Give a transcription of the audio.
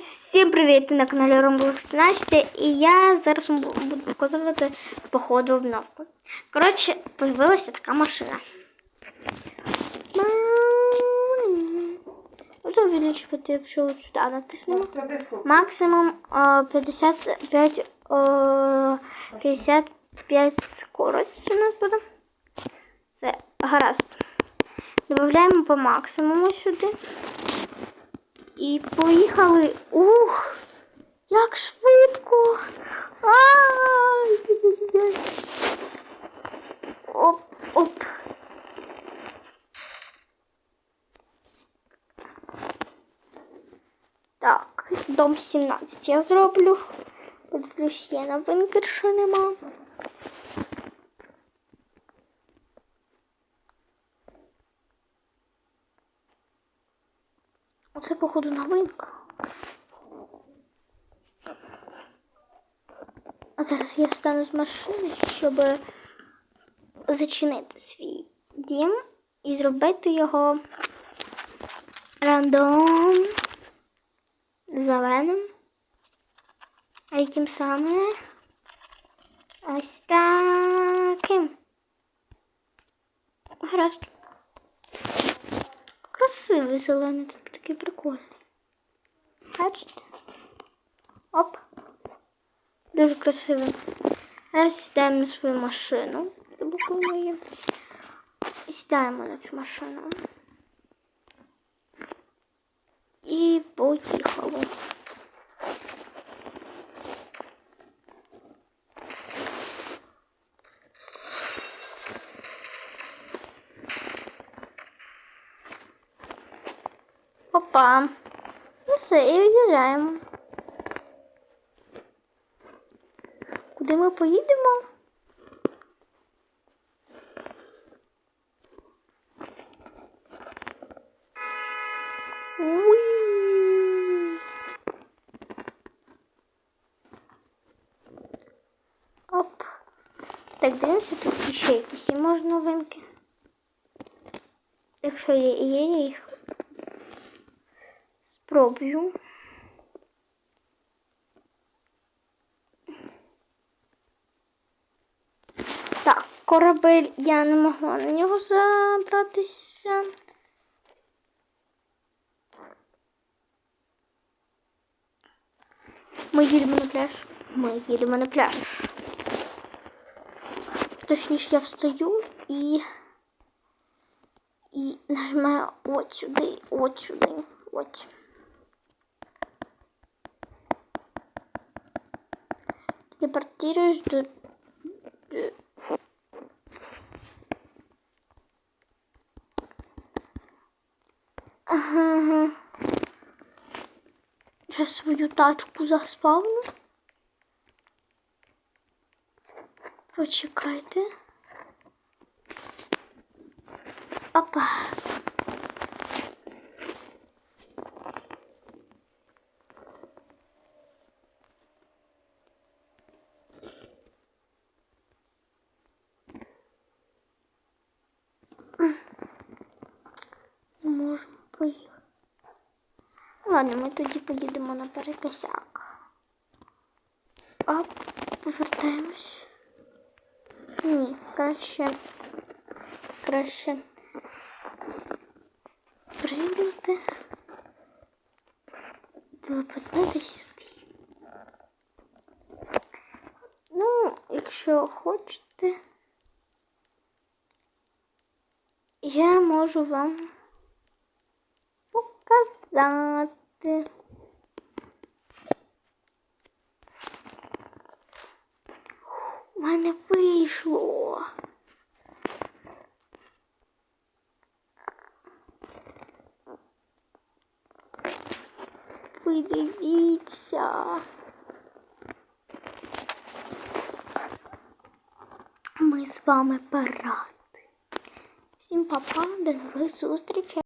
Всім привіт! На каналі Roblox Настя і я зараз вам буду показувати походу обновку. Коротше, появилася така машина. Можна увеличувати, якщо от сюди натиснемо. Максимум е, 55, е, 55 скорость у нас буде. Це гаразд. Додаємо по максимуму сюди. І поїхали. Ух! Як швидко! Ай! Оп, оп. Так, дом 17 я зроблю. Подивлюсь, є новинки, що нема. Оце, походу, новинка. А зараз я встану з машини, щоб зачинити свій дім і зробити його рандом зеленим. А яким саме? Ось таким. Гаразд. Красивий зелений, це такий прикольний. Бачите? Оп. Дуже красивий. Зараз сідаємо на свою машину. Заблокуємо її. І сідаємо на цю машину. І поїхали. Опа. Ну все, і від'їжджаємо. Куди ми поїдемо? Уй. Так, дивимося, тут ще якісь може новинки. Якщо є, є, їх спробую. Так, корабель я не могла на нього забратися. Ми їдемо на пляж. Ми їдемо на пляж. Точніше, я встаю і. І нажимаю от сюди, от сюди, от. Телепортируюсь до... Ага. Сейчас свою тачку заспавну. Почекайте. Опа. Можемо. Ладно, ми тоді поїдемо на перекосяк. Оп, повертаємось. Ні, краще. Краще. Прийняти. Телепортнутися сюди. Ну, якщо хочете, я можу вам показати. У мене вийшло. Ви дивіться. Ми з вами парад. Всім па-па, до нових зустрічей.